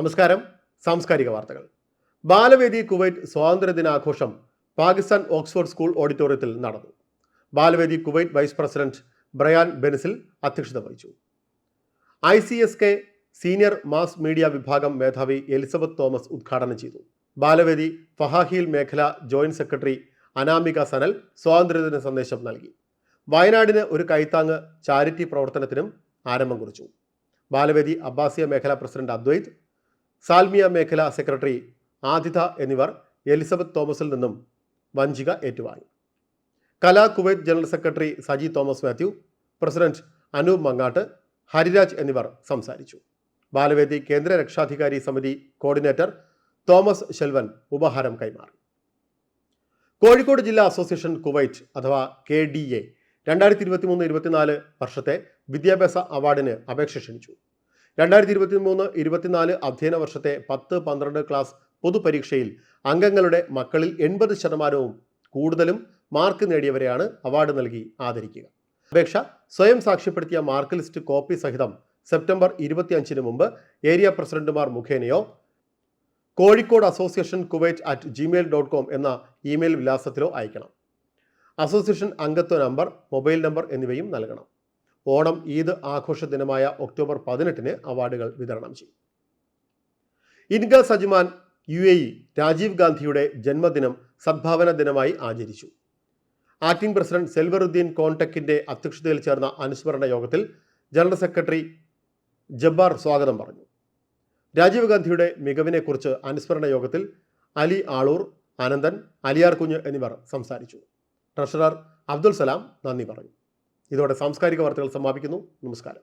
നമസ്കാരം. സാംസ്കാരിക വാർത്തകൾ. ബാലവേദി കുവൈറ്റ് സ്വാതന്ത്ര്യ ദിനാഘോഷം പാകിസ്ഥാൻ ഓക്സ്ഫോർഡ് സ്കൂൾ ഓഡിറ്റോറിയത്തിൽ നടന്നു. Balavedi Kuwait vice president Brian ബെനിസിൽ അധ്യക്ഷത വഹിച്ചു. I C S K senior mass media വിഭാഗം മേധാവി എലിസബത്ത് തോമസ് ഉദ്ഘാടനം ചെയ്തു. ബാലവേദി ഫഹാഹിൽ മേഖല ജോയിന്റ് സെക്രട്ടറി അനാമിക സനൽ സ്വാതന്ത്ര്യദിന സന്ദേശം നൽകി. വയനാടിന് ഒരു കൈത്താങ്ങ് ചാരിറ്റി പ്രവർത്തനത്തിനും ആരംഭം കുറിച്ചു. ബാലവേദി അബ്ബാസിയ മേഖലാ പ്രസിഡന്റ് അദ്വൈത് സാൽമിയ മേഖല സെക്രട്ടറി ആതിഥ എന്നിവർ എലിസബത്ത് തോമസിൽ നിന്നും വഞ്ചിക ഏറ്റുവാങ്ങി. Kala Kuwait general secretary Saji Thomas Mathew president Anoop Mangatt Hariraj എന്നിവർ സംസാരിച്ചു. ബാലവേദി കേന്ദ്ര രക്ഷാധികാരി സമിതി കോർഡിനേറ്റർ തോമസ് ശെൽവൻ ഉപഹാരം കൈമാറി. കോഴിക്കോട് ജില്ലാ അസോസിയേഷൻ കുവൈറ്റ് അഥവാ കെ ഡി എ രണ്ടായിരത്തി ഇരുപത്തി മൂന്ന് ഇരുപത്തിനാല് വർഷത്തെ വിദ്യാഭ്യാസ അവാർഡിന് അപേക്ഷ ക്ഷണിച്ചു. രണ്ടായിരത്തി ഇരുപത്തി മൂന്ന് ഇരുപത്തിനാല് അധ്യയന വർഷത്തെ പത്ത് പന്ത്രണ്ട് ക്ലാസ് പൊതുപരീക്ഷയിൽ അംഗങ്ങളുടെ മക്കളിൽ എൺപത് ശതമാനവും കൂടുതലും മാർക്ക് നേടിയവരെയാണ് അവാർഡ് നൽകി ആദരിക്കുക. അപേക്ഷ സ്വയം സാക്ഷ്യപ്പെടുത്തിയ മാർക്ക് ലിസ്റ്റ് കോപ്പി സഹിതം സെപ്റ്റംബർ ഇരുപത്തിയഞ്ചിന് മുമ്പ് ഏരിയ പ്രസിഡന്റുമാർ മുഖേനയോ Kozhikode association Kuwait at gmail dot com എന്ന ഇമെയിൽ വിലാസത്തിലോ അയക്കണം. അസോസിയേഷൻ അംഗത്വ നമ്പർ മൊബൈൽ നമ്പർ എന്നിവയും നൽകണം. ഓണം ഈദ് ആഘോഷ ദിനമായ ഒക്ടോബർ പതിനെട്ടിന് അവാർഡുകൾ വിതരണം ചെയ്യും. ഇൻഗ സജ്മാൻ യു എ ഇ രാജീവ് ഗാന്ധിയുടെ ജന്മദിനം സദ്ഭാവന ദിനമായി ആചരിച്ചു. ആക്ടിംഗ് പ്രസിഡന്റ് സെൽവറുദ്ദീൻ കോൺടെക്കിന്റെ അധ്യക്ഷതയിൽ ചേർന്ന അനുസ്മരണ യോഗത്തിൽ ജനറൽ സെക്രട്ടറി ജബ്ബാർ സ്വാഗതം പറഞ്ഞു. രാജീവ് ഗാന്ധിയുടെ മികവിനെക്കുറിച്ച് അനുസ്മരണ യോഗത്തിൽ അലി ആളൂർ ആനന്ദൻ അലിയാർ കുഞ്ഞ് എന്നിവർ സംസാരിച്ചു. ട്രഷറർ അബ്ദുൽ സലാം നന്ദി പറഞ്ഞു. ഇതോടെ സാംസ്കാരിക വാർത്തകൾ സമാപിക്കുന്നു. നമസ്കാരം.